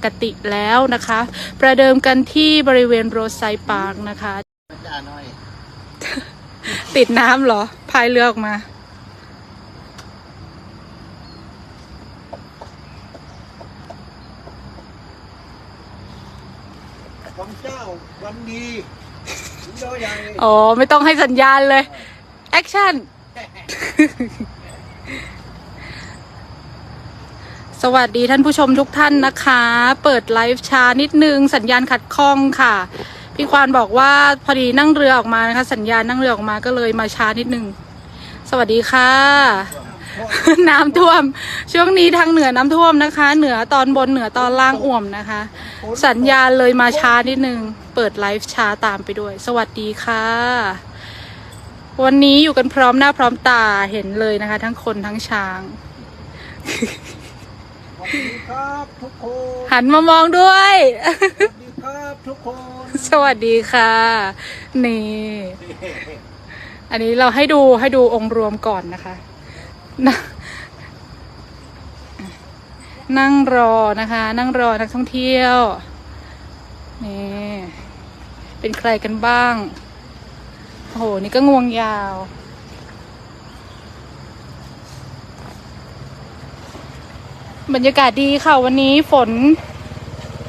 ปกติแล้วนะคะ ประเดิมกันที่บริเวณโรสไซปาร์คนะคะจ่าหน่อยติดน้ำเหรอ พายเรือออกมาวังเจ้าวันดีถึงดอยใหญ่อ๋อ ไม่ต้องให้สัญญาณเลย แอคชั่น สวัสดีท่านผู้ชมทุกท่านนะคะ เปิดไลฟ์ช้านิดนึง สัญญาณขัดข้องค่ะ พี่ควานบอกว่าพอดีนั่งเรือออกมานะคะ สัญญาณนั่งเรือออกมาก็เลยมาช้านิดนึง สวัสดีค่ะ น้ำท่วม ช่วงนี้ทางเหนือน้ำท่วมนะคะ เหนือตอนบนเหนือตอนล่างอ่วมนะคะ สัญญาณเลยมาช้านิดนึง เปิดไลฟ์ช้าตามไปด้วย สวัสดีค่ะ วันนี้อยู่กันพร้อมหน้าพร้อมตาเห็นเลยนะคะ ทั้งคนทั้งช้าง วัสดีครับทุกคนหันมามองด้วย สวัสดีครับทุกคนสวัสดีค่ะ นี่ อันนี้เราให้ดูให้ดูองค์รวมก่อนนะคะนะนั่งรอนะคะ นั่งรอนักท่องเที่ยว นี่ เป็นใครกันบ้าง โอ้โห นี่ก็งวงยาว บรรยากาศดีค่ะวันนี้ฝน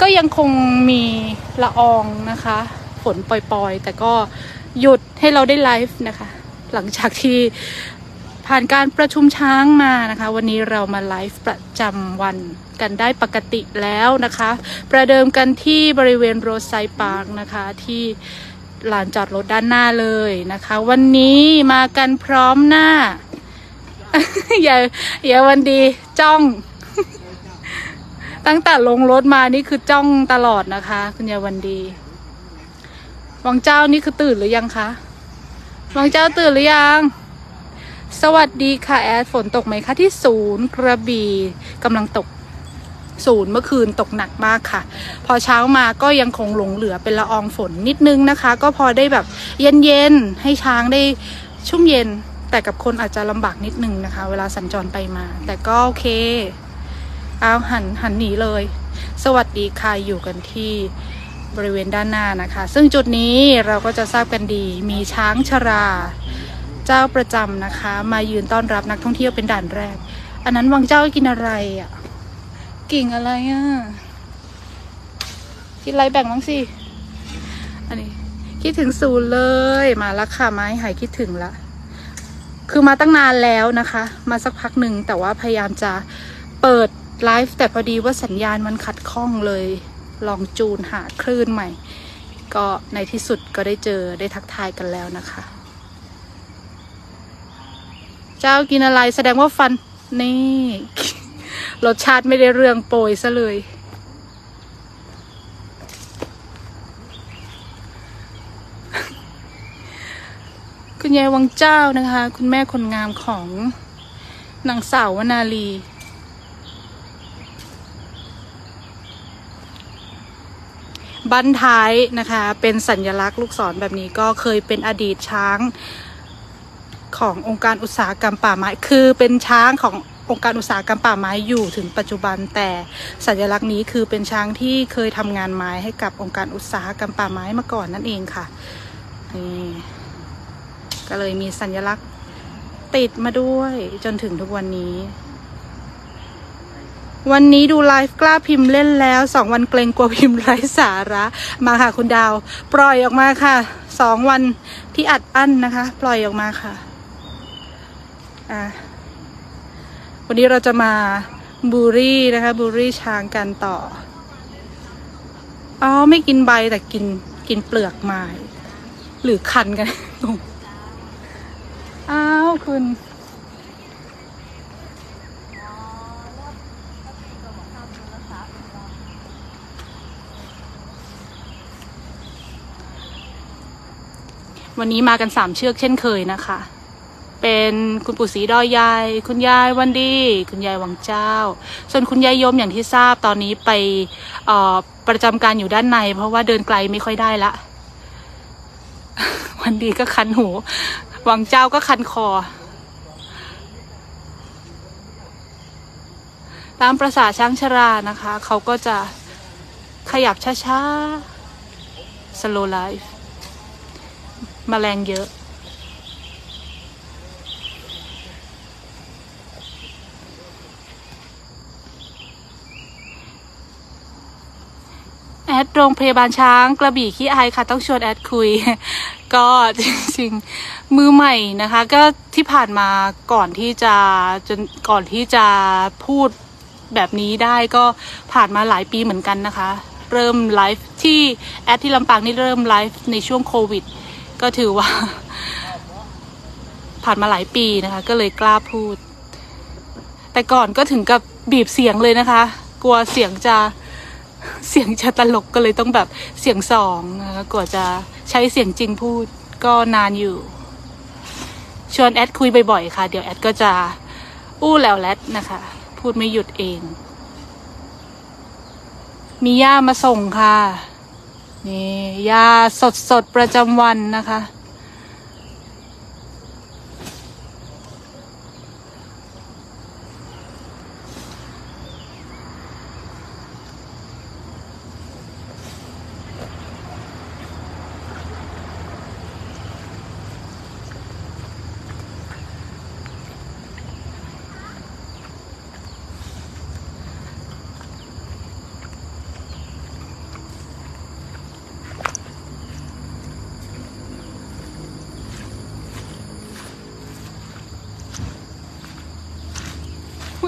ก็ยังคงมีละอองนะคะ ฝนปล่อยๆ แต่ก็หยุดให้เราได้ไลฟ์นะคะ หลังจากที่ผ่านการประชุมช้างมานะคะ วันนี้เรามาไลฟ์ประจำวันกันได้ปกติแล้วนะคะ ประเดิมกันที่บริเวณโรสไซปาร์คนะคะที่ลานจอดรถด้านหน้าเลยนะคะ วันนี้มากันพร้อมหน้า อย่าอย่าวันดีจ้อง ตั้งแต่ลงรถมานี่คือจ้องตลอดนะคะ คุณยายวันดีวังเจ้านี่คือตื่นหรือยังคะวังเจ้าตื่นหรือยัง สวัสดีค่ะแอดฝนตกไหมคะที่ศูนย์กระบี่กำลังตกศูนย์เมื่อคืนตกหนักมากค่ะ พอเช้ามาก็ยังคงหลงเหลือเป็นละอองฝนนิดนึงนะคะ ก็พอได้แบบเย็นๆให้ช้างได้ชุ่มเย็นแต่กับคนอาจจะลำบากนิดนึงนะคะ เวลาสัญจรไปมา แต่ก็โอเค อาหันหันหนีเลย สวัสดีค่ะอยู่กันที่บริเวณด้านหน้านะคะ ซึ่งจุดนี้เราก็จะทราบกันดีมีช้างชราเจ้าประจำนะคะ มายืนต้อนรับนักท่องเที่ยวเป็นด่านแรก อันนั้นวังเจ้ากินอะไรอะ่ะกิ่งอะไรอะ่ะกินอะไรแบ่งบ้างสิอันนี้คิดถึงศูนย์เลยมาล้วค่ะไม้หายคิดถึงละคือมาตั้งนานแล้วนะคะ มาสักพักหนึ่งแต่ว่าพยายามจะเปิด ไลฟ์แต่พอดีว่าสัญญาณมันขัดข้องเลย ลองจูนหาคลื่นใหม่ ก็ในที่สุดก็ได้เจอได้ทักทายกันแล้วนะคะ เจ้ากินอะไรแสดงว่าฟัน นี่ รสชาติไม่ได้เรื่องโปรยซะเลยคุณยายวังเจ้านะคะ คุณแม่คนงามของนางสาววนาลี บั้นท้ายนะคะ เป็นสัญลักษณ์ลูกศรแบบนี้ก็เคยเป็นอดีตช้างขององค์การอุตสาหกรรมป่าไม้ คือเป็นช้างขององค์การอุตสาหกรรมป่าไม้อยู่ถึงปัจจุบันแต่สัญลักษณ์นี้คือเป็นช้างที่เคยทำงานไม้ให้กับองค์การอุตสาหกรรมป่าไม้มาก่อนนั่นเองค่ะนี่ก็เลยมีสัญลักษณ์ติดมาด้วยจนถึงทุกวันนี้ วันนี้ดูไลฟ์กล้าพิมพ์เล่นแล้วสองวันเกรงกลัวพิมพ์ไร้สาระ มาค่ะคุณดาว ปล่อยออกมาค่ะสองวันที่อัดอั้นนะคะ ปล่อยออกมาค่ะอะวันนี้เราจะมาบูรี่นะคะ บูรี่ช้างกันต่ออ๋อไม่กินใบแต่กินกินเปลือกไม้หรือคันกันอ้าวคุณ วันนี้มากันสามเชือกเช่นเคยนะคะ เป็นคุณปู่ศรีดอยยาย คุณยายวันดี คุณยายวังเจ้า ส่วนคุณยายยมอย่างที่ทราบตอนนี้ไปประจำการอยู่ด้านใน เพราะว่าเดินไกลไม่ค่อยได้ละ วันดีก็คันหูวังเจ้าก็คันคอ ตามประษาช้างชรานะคะ เขาก็จะขยับช้าๆ slow life มแมลงเยอะ แอดโรงพยาบาลช้างกระบี่ขี้อายค่ะ ต้องชวนแอดคุย ก็จริงๆ มือใหม่นะคะ ก็ที่ผ่านมาก่อนที่จะจนก่อนที่จะพูดแบบนี้ได้ก็ผ่านมาหลายปีเหมือนกันนะคะ เริ่มไลฟ์ที่แอดที่ลำปางนี่เริ่มไลฟ์ในช่วงโควิด ก็ถือว่า ผ่านมาหลายปีนะคะ ก็เลยกล้าพูด แต่ก่อนก็ถึงกับบีบเสียงเลยนะคะ กลัวเสียงจะเสียงจะตลกก็เลยต้องแบบเสียงสองนะคะกว่าจะใช้เสียงจริงพูดก็นานอยู่ ชวนแอดคุยบ่อยๆค่ะ เดี๋ยวแอดก็จะอู้แล้วแลดนะคะ พูดไม่หยุดเอง มีย่ามาส่งค่ะ นี่ยาสดสดประจำวันนะคะ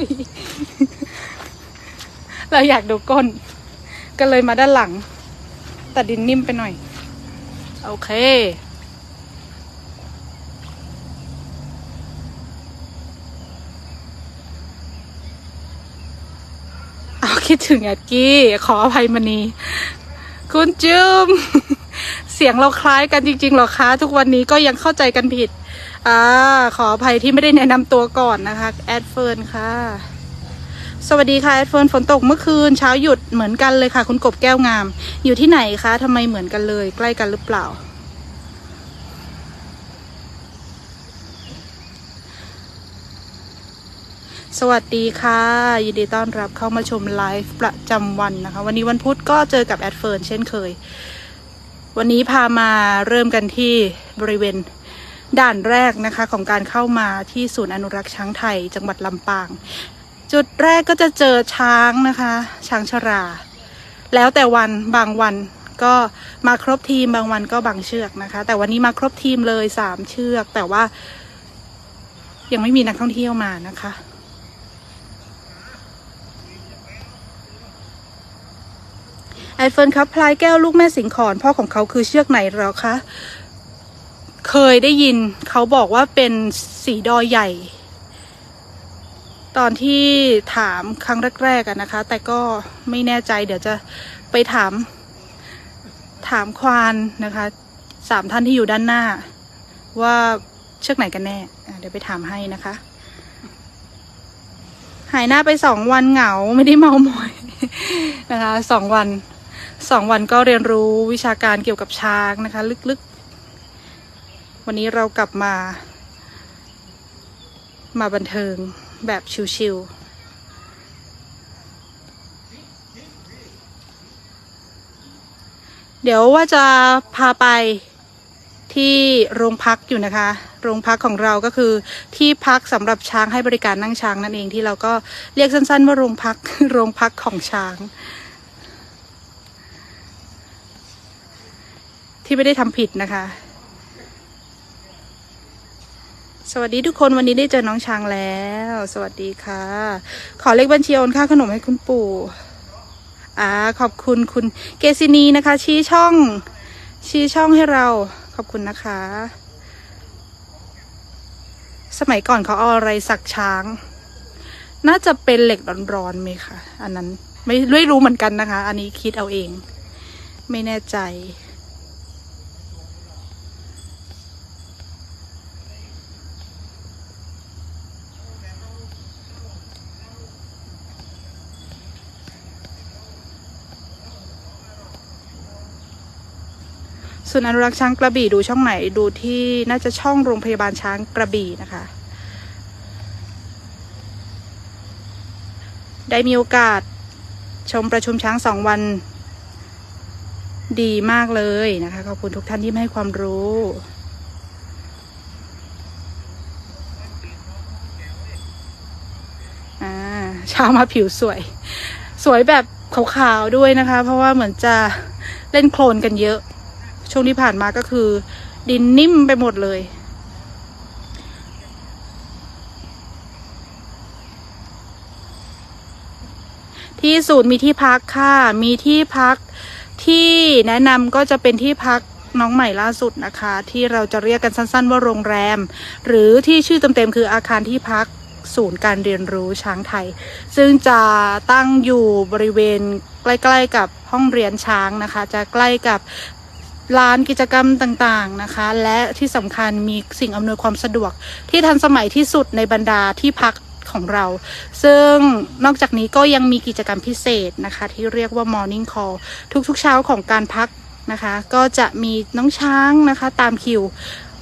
ย เราอยากดูก้น ก็เลยมาด้านหลัง แต่ดินนิ่มไปหน่อย โอเค เอาคิดถึงแอดกี้ ขออภัยมณี คุณจุมเสียงเราคล้ายกันจริงๆหรอคะ ทุกวันนี้ก็ยังเข้าใจกันผิด อ่าขออภัยที่ไม่ได้แนะนำตัวก่อนนะคะ แอดเฟิร์นค่ะ สวัสดีค่ะ แอดเฟิร์นฝนตกเมื่อคืนเช้าหยุดเหมือนกันเลยค่ะ คุณกบแก้วงาม อยู่ที่ไหนคะทำไมเหมือนกันเลย ใกล้กันหรือเปล่า สวัสดีค่ะ ยินดีต้อนรับเข้ามาชมไลฟ์ประจำวันนะคะ วันนี้วันพุธก็เจอกับแอดเฟิร์นเช่นเคย วันนี้พามาเริ่มกันที่บริเวณ ด่านแรกนะคะของการเข้ามาที่ศูนย์อนุรักษ์ช้างไทย จังหวัดลำปาง จุดแรกก็จะเจอช้างนะคะ ช้างชรา แล้วแต่วันบางวันก็มาครบทีมบางวันก็บางเชือกนะคะ แต่วันนี้มาครบทีมเลยสามเชือก แต่ว่า ยังไม่มีนักท่องเที่ยวมานะคะไอเฟิร์นครับพลายแก้วลูกแม่สิงขอนพ่อของเขาคือเชือกไหนหรอคะ เคยได้ยินเขาบอกว่าเป็นสีดอใหญ่ ตอนที่ถามครั้งแรกๆนะคะ แต่ก็ไม่แน่ใจเดี๋ยวจะไปถาม ถามควานนะคะสามท่านที่อยู่ด้านหน้า ว่าเชือกไหนกันแน่เดี๋ยวไปถามให้นะคะ หายหน้าไปสองวันเหงาไม่ได้เมามอยนะคะสองวันสองวันก็เรียนรู้วิชาการเกี่ยวกับช้างนะคะ ลึกๆ วันนี้เรากลับมา มาบันเทิงแบบชิวๆเดี๋ยวว่าจะพาไปที่โรงพักอยู่นะคะ โรงพักของเราก็คือที่พักสำหรับช้างให้บริการนั่งช้างนั่นเองที่เราก็เรียกสั้นๆว่าโรงพัก โรงพักของช้าง ที่ไม่ได้ทำผิดนะคะ สวัสดีทุกคนวันนี้ได้เจอน้องช้างแล้ว สวัสดีค่ะ ขอเลขบัญชีโอนค่าขนมให้คุณปู่อ่าขอบคุณคุณเกซินีนะคะ ชี้ช่อง ชี้ช่องให้เรา ขอบคุณนะคะ สมัยก่อนเขาเอาอะไรสักช้าง น่าจะเป็นเหล็กร้อนๆไหมคะอันนั้นไม่รู้เหมือนกันนะคะ อันนี้คิดเอาเอง ไม่แน่ใจ ส่วนอนุรักษ์ช้างกระบี่ดูช่องไหนดูที่น่าจะช่องโรงพยาบาลช้างกระบี่นะคะ ได้มีโอกาสชมประชุมช้างสองวัน ดีมากเลยนะคะ ขอบคุณทุกท่านที่มาให้ความรู้อ่าเช้ามาผิวสวย สวยแบบขาวๆด้วยนะคะ เพราะว่าเหมือนจะเล่นโคลนกันเยอะ ช่วงที่ผ่านมาก็คือ ดินนิ่มไปหมดเลย ที่ศูนย์มีที่พักค่ะ มีที่พักที่แนะนำก็จะเป็นที่พักน้องใหม่ล่าสุดนะคะ ที่เราจะเรียกกันสั้น ๆ ว่าโรงแรม หรือที่ชื่อเต็มๆคืออาคารที่พักศูนย์การเรียนรู้ช้างไทย ซึ่งจะตั้งอยู่บริเวณใกล้ ๆ กับห้องเรียนช้างนะคะ จะใกล้กับ ร้านกิจกรรมต่างๆนะคะ และที่สำคัญมีสิ่งอำนวยความสะดวก ที่ทันสมัยที่สุดในบรรดาที่พักของเรา ซึ่งนอกจากนี้ก็ยังมีกิจกรรมพิเศษนะคะ ที่เรียกว่า Morning Call ทุกๆเช้าของการพักนะคะ ก็จะมีน้องช้างนะคะตามคิว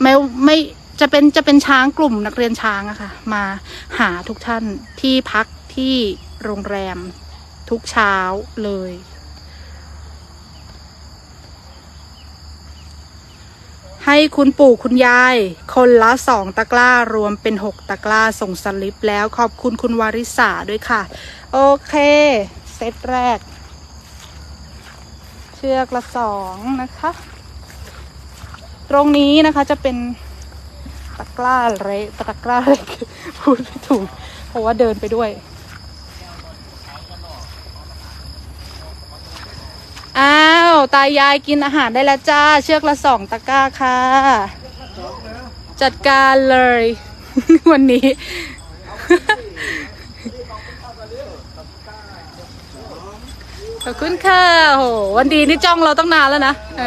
ไม่ไม่จะเป็นจะเป็นช้างกลุ่มนักเรียนช้างอะค่ะมาหาทุกท่านที่พักที่โรงแรมทุกเช้าเลย ให้คุณปู่คุณยาย คนละสองตะกร้ารวมเป็นหกตะกร้าส่งสลิปแล้วขอบคุณคุณวาริสาด้วยค่ะ โอเค เซตแรก เชือกละสองนะคะ ตรงนี้นะคะจะเป็นตะกร้าเล็กตะกร้าเล็กพูดไม่ถูกเพราะว่าเดินไปด้วย อ้าว ตายายกินอาหารได้แล้วจ้า เชือกละสองตะกร้าค่ะ จัดการเลย วันนี้ ขอบคุณค่ะโหวันดีนี่จ้องเราตั้งนานแล้วนะ เอ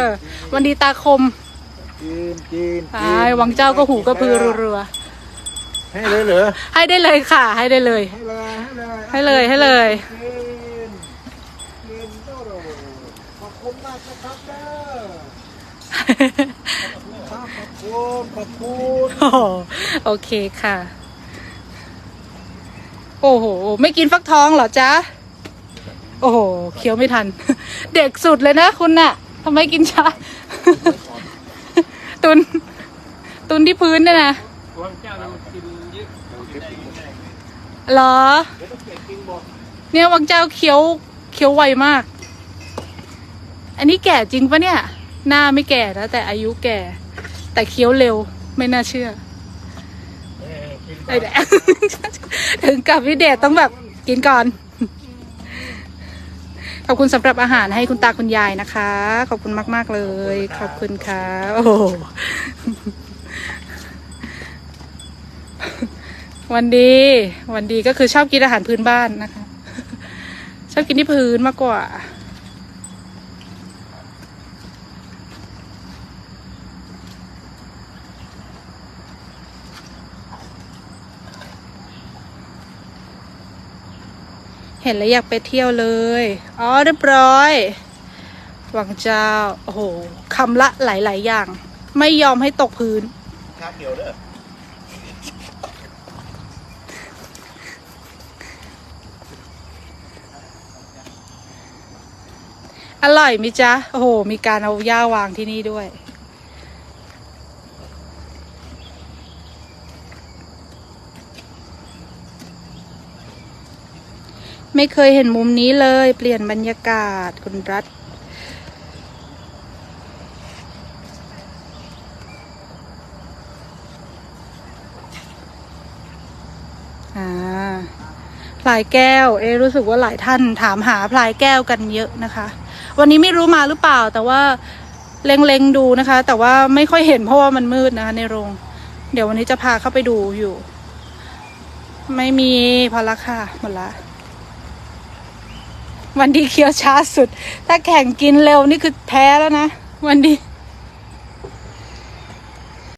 อ วันดีตาคมกินกินตายวังเจ้าก็หูก็พือรัวให้เลยเหรอๆให้ได้เลยค่ะ ให้ได้เลย ให้เลย ให้เลยให้เลยให้เลย กินกินโตโรขอบคุณมากนะครับเด้อ ขอบคุณโอ้โอเคค่ะ โอ้โห ไม่กินฟักทองเหรอจ๊ะ โอ้โห เคี้ยวไม่ทัน เด็กสุดเลยนะคุณน่ะทำไมกินช้า ตุน ตุนที่พื้นเนี่ยนะเหรอ เนี่ยวังเจ้าเคี้ยวเคี้ยวไวมาก อันนี้แก่จริงปะเนี่ย หน้าไม่แก่นะแต่อายุแก่ แต่เคี้ยวเร็วไม่น่าเชื่อไอ้แดงถึงกับพี่เดชต้องแบบกินก่อน ขอบคุณสำหรับอาหารให้คุณตาคุณยายนะคะ ขอบคุณมาก ๆ เลย ขอบคุณค่ะ โอ้โหวันดี วันดีก็คือชอบกินอาหารพื้นบ้านนะคะ ชอบกินที่พื้นมากกว่า ห็นแล้วอยากไปเที่ยวเลย อ๋อเรียบร้อยวังเจ้า โอ้โหคำละหลาย ๆ อย่าง ไม่ยอมให้ตกพื้นครับเดี๋ยวเด้ออร่อยมิจ๊ะ โอ้โห มีการเอาหญ้าวางที่นี่ด้วย ไม่เคยเห็นมุมนี้เลย เปลี่ยนบรรยากาศคุณรัฐอ่าพลายแก้ว เอรู้สึกว่าหลายท่านถามหาพลายแก้วกันเยอะนะคะ วันนี้ไม่รู้มาหรือเปล่า แต่ว่าเล็งๆดูนะคะ แต่ว่าไม่ค่อยเห็นเพราะว่ามันมืดนะคะในโรง เดี๋ยววันนี้จะพาเข้าไปดูอยู่ ไม่มีพอละค่ะ หมดละ วันดีเคี้ยวช้าสุด ถ้าแข่งกินเร็วนี่คือแพ้แล้วนะ วันดี